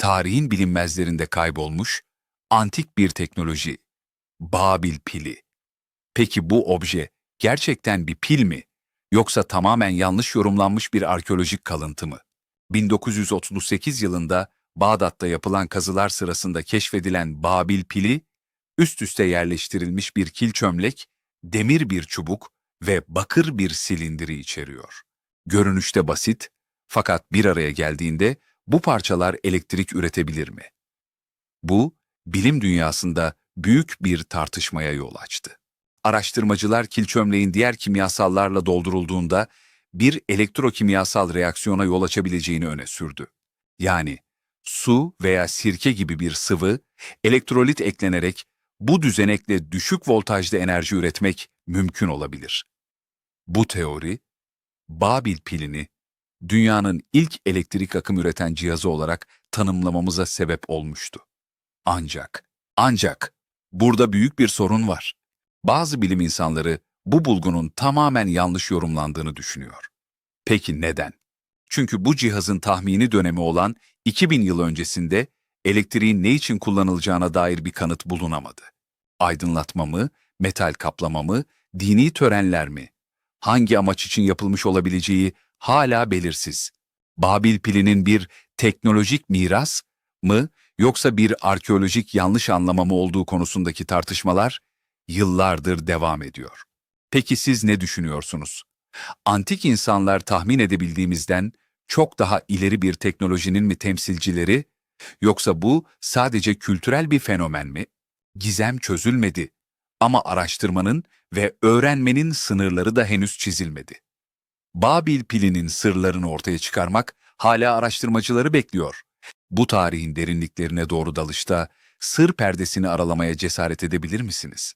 tarihin bilinmezlerinde kaybolmuş antik bir teknoloji. Babil pili. Peki bu obje gerçekten bir pil mi? Yoksa tamamen yanlış yorumlanmış bir arkeolojik kalıntı mı? 1938 yılında Bağdat'ta yapılan kazılar sırasında keşfedilen Babil pili, üst üste yerleştirilmiş bir kil çömlek, demir bir çubuk ve bakır bir silindiri içeriyor. Görünüşte basit, fakat bir araya geldiğinde bu parçalar elektrik üretebilir mi? Bu, bilim dünyasında büyük bir tartışmaya yol açtı. Araştırmacılar kil çömleğin diğer kimyasallarla doldurulduğunda bir elektrokimyasal reaksiyona yol açabileceğini öne sürdü. Yani su veya sirke gibi bir sıvı, elektrolit eklenerek bu düzenekle düşük voltajda enerji üretmek mümkün olabilir. Bu teori, Babil pilini dünyanın ilk elektrik akım üreten cihazı olarak tanımlamamıza sebep olmuştu. Ancak, ancak burada büyük bir sorun var. Bazı bilim insanları bu bulgunun tamamen yanlış yorumlandığını düşünüyor. Peki neden? Çünkü bu cihazın tahmini dönemi olan 2000 yıl öncesinde elektriğin ne için kullanılacağına dair bir kanıt bulunamadı. Aydınlatma mı, metal kaplama mı, dini törenler mi? Hangi amaç için yapılmış olabileceği hala belirsiz. Babil pilinin bir teknolojik miras mı yoksa bir arkeolojik yanlış anlama mı olduğu konusundaki tartışmalar yıllardır devam ediyor. Peki siz ne düşünüyorsunuz? Antik insanlar tahmin edebildiğimizden çok daha ileri bir teknolojinin mi temsilcileri yoksa bu sadece kültürel bir fenomen mi? Gizem çözülmedi ama araştırmanın ve öğrenmenin sınırları da henüz çizilmedi. Babil pilinin sırlarını ortaya çıkarmak hala araştırmacıları bekliyor. Bu tarihin derinliklerine doğru dalışta sır perdesini aralamaya cesaret edebilir misiniz?